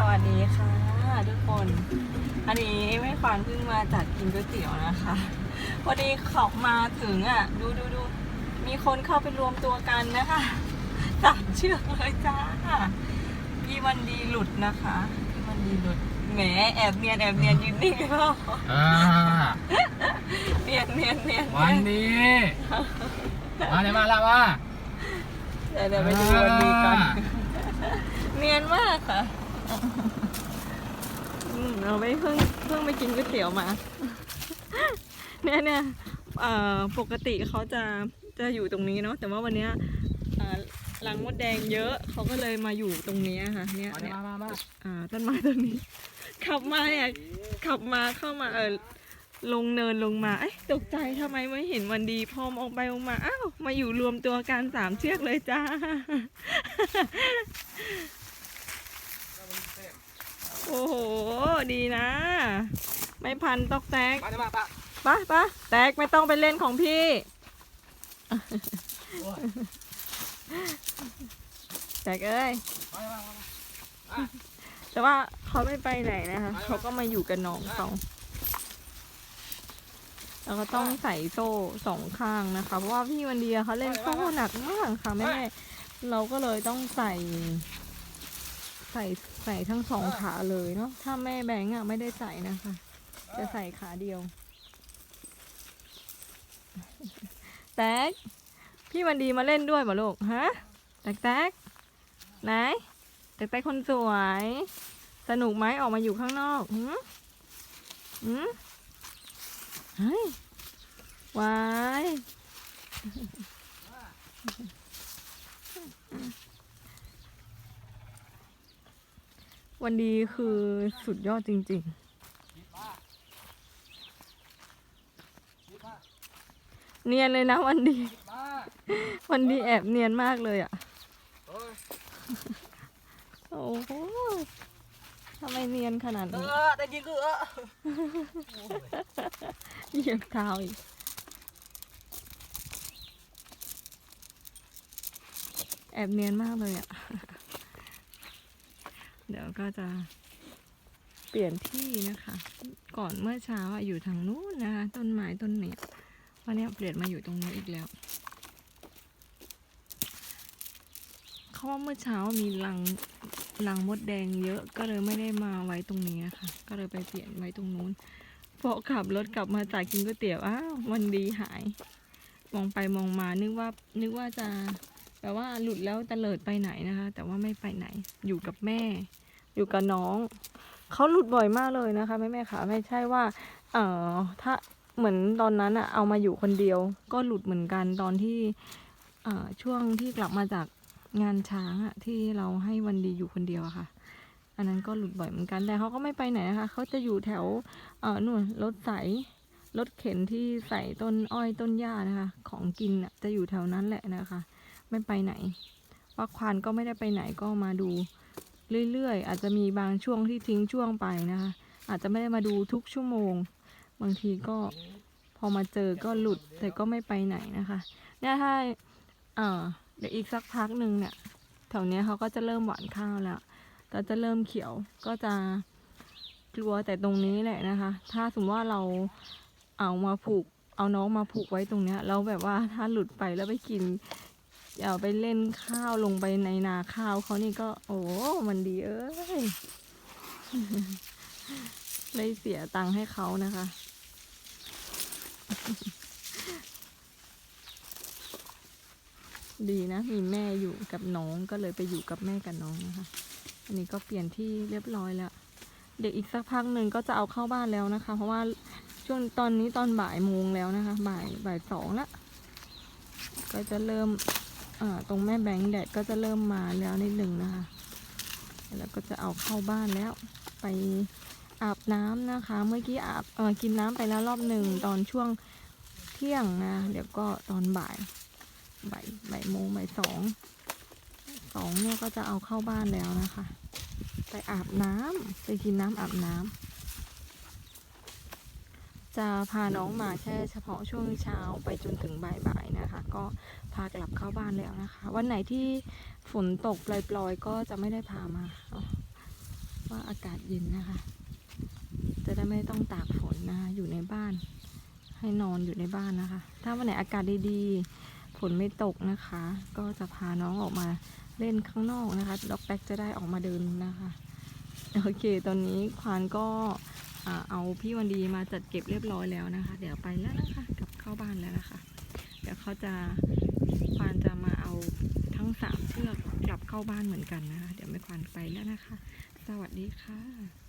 สวัสดีค่ะทุกคน อันนี้ไม่ฟังเพิ่งมาจากกินก๋วยเตี๋ยวนะคะพอดีขับมาถึงอะ ดูดูดูมีคนเข้าไปรวมตัวกันนะคะสามเชือกเลยจ้าพี่วันดีหลุดนะคะพี่วันดีหลุดแหมแอบเนียนแอบเนียนยืนนิ่งเลยพ่ออ่าเนียนเนียนเนียนวันนี้มาเลยมาแล้วว่าเดี๋ยวเดี๋ยวไปดูวันดีกันอ่าเนียนมากค่ะอืม เราไม่เพิ่งเพิ่งไปกินก๋วยเตี๋ยวมา เนี่ยเนี่ยเอ่อปกติเขาจะจะอยู่ตรงนี้เนาะแต่ว่าวันเนี้ยเอ่อรังมดแดงเยอะเขาก็เลยมาอยู่ตรงเนี้ยค่ะ เนี่ยมาเลยเนี่ยมามามาอ่าต้นไม้ต้นนี้ ขับมาเนี่ยขับมาเข้ามาเออลงเนินลงมาเอ้ยตกใจทำไมไม่เห็นวันดีพอมองไปมองมาอ้าวมาอยู่รวมตัวกันสามเชือกเลยจ้า โอ้โห ดีนะ ไม่พันตอกแตกมาเลยมาปะปะปะแตกไม่ต้องไปเล่นของพี่โอ้ยแตกเอ้ย มาเลยมามามาแต่ว่าเขาไม่ไปไหนนะคะ เขาก็มาอยู่กับน้องเขาแล้วก็ต้องใส่โซ่สองข้างนะคะ เพราะว่าพี่วันเดียเขาเล่นโซ่หนักมากค่ะแม่แม่เราก็เลยต้องใส่ ใส่ใส่ทั้งสองขาเลยเนาะถ้าแม่แบงค์อะไม่ได้ใส่นะคะ จะใส่ขาเดียว แตกพี่วันดีมาเล่นด้วยเหรอลูกฮะแตกแตกไหนแตกแตกคนสวย สนุกไหมออกมาอยู่ข้างนอกหืมหืมเฮ้ยวาย วันดีคือสุดยอดจริง ๆ เนียนเลยนะวันดีมาวันดีแอบเนียนมากเลยอะ โอ้ยโอ้โหทำไมเนียนขนาดเอนี้อได้ยินคือเออเหยียบเท้าอีกแอบเนียนมากเลยอะ เดี๋ยวก็จะเปลี่ยนที่นะคะ ก่อนเมื่อเช้าอยู่ทางนู้นนะคะ ต้นไม้ต้นเนี้ยวันนี้เปลี่ยนมาอยู่ตรงนี้อีกแล้วเขาว่าเมื่อเช้ามีรังรังมดแดงเยอะก็เลยไม่ได้มาไว้ตรงนี้นะคะ ก็เลยไปเปลี่ยนไว้ตรงนู้นพอขับรถกลับมาจากกินก๋วยเตี๋ยวอ้าววันดีหาย มองไปมองมานึกว่านึกว่าจะ แปลว่าหลุดแล้วตะเลิดไปไหนนะคะ แต่ว่าไม่ไปไหน อยู่กับแม่ อยู่กับน้อง เขาหลุดบ่อยมากเลยนะคะแม่แม่ค่ะไม่ใช่ว่า เอ่อถ้าเหมือนตอนนั้นอะเอามาอยู่คนเดียว ก็หลุดเหมือนกันตอนที่เอ่อช่วงที่กลับมาจากงานช้างอะที่เราให้วันดีอยู่คนเดียวอะค่ะ อันนั้นก็หลุดบ่อยเหมือนกันแต่เขาก็ไม่ไปไหนนะคะเขาจะอยู่แถวเอ่อนู่นรถใสรถเข็นที่ใส่ต้นอ้อยต้นหญ้านะคะ ของกินน่ะจะอยู่แถวนั้นแหละนะคะ ไม่ไปไหนว่าควานก็ไม่ได้ไปไหนก็มาดู เรื่อยๆ อาจจะมีบางช่วงที่ทิ้งช่วงไปนะคะ อาจจะไม่ได้มาดูทุกชั่วโมง บางทีก็พอมาเจอก็หลุดแต่ก็ไม่ไปไหนนะคะเนี่ยถ้าเออเดี๋ยวอีกสักพักหนึ่งเนี่ยแถวนี้เขาก็จะเริ่มหวานข้าวแล้วก็จะเริ่มเขียวก็จะกลัวแต่ตรงนี้แหละนะคะ ถ้าสมมติว่าเราเอามาผูก เอาน้องมาผูกไว้ตรงเนี้ยแล้วแบบว่าถ้าหลุดไปแล้วไปกิน เอาไปเล่นข้าวลงไปในนาข้าวเขานี่ก็ โอ้ มันดีเอ้ยได้เสียตังค์ให้เขานะคะ ดีนะ มีแม่อยู่กับน้องก็เลยไปอยู่กับแม่กับน้องนะคะ อันนี้ก็เปลี่ยนที่เรียบร้อยแล้ว เดี๋ยวอีกสักพักหนึ่งก็จะเอาเข้าบ้านแล้วนะคะ เพราะว่าช่วงตอนนี้ตอนบ่ายโมงแล้วนะคะ บ่ายบ่ายสองละก็จะเริ่ม ตรงแม่แบงค์แดดก็จะเริ่มมาแล้วนิดหนึ่งนะคะ แล้วก็จะเอาเข้าบ้านแล้วไปอาบน้ำนะคะ เมื่อกี้อาบอกินน้ำไปแล้วรอบหนึ่งตอนช่วงเที่ยงนะ เดี๋ยวก็ตอนบ่ายบ่ายบ่ายโมงบ่ายสองสองเนี่ยก็จะเอาเข้าบ้านแล้วนะคะ ไปอาบน้ำไปกินน้ำอาบน้ำ จะพาน้องมาแค่เฉพาะช่วงเช้าไปจนถึงบ่ายๆนะคะ ก็พากลับเข้าบ้านแล้วนะคะ วันไหนที่ฝนตกปล่อยๆก็จะไม่ได้พามาเนาะว่าอากาศเย็นนะคะ จะได้ไม่ต้องตากฝนนะคะอยู่ในบ้าน ให้นอนอยู่ในบ้านนะคะ ถ้าวันไหนอากาศดีๆฝนไม่ตกนะคะ ก็จะพาน้องออกมาเล่นข้างนอกนะคะด็อกแบ็กจะได้ออกมาเดินนะคะ โอเค ตอนนี้ควานก็ เอาพี่วันดีมาจัดเก็บเรียบร้อยแล้วนะคะ เดี๋ยวไปแล้วนะคะกลับเข้าบ้านแล้วนะคะ เดี๋ยวเขาจะควานจะมาเอาทั้งสามเชือกกลับเข้าบ้านเหมือนกันนะคะ เดี๋ยวไม่ควานไปแล้วนะคะ สวัสดีค่ะ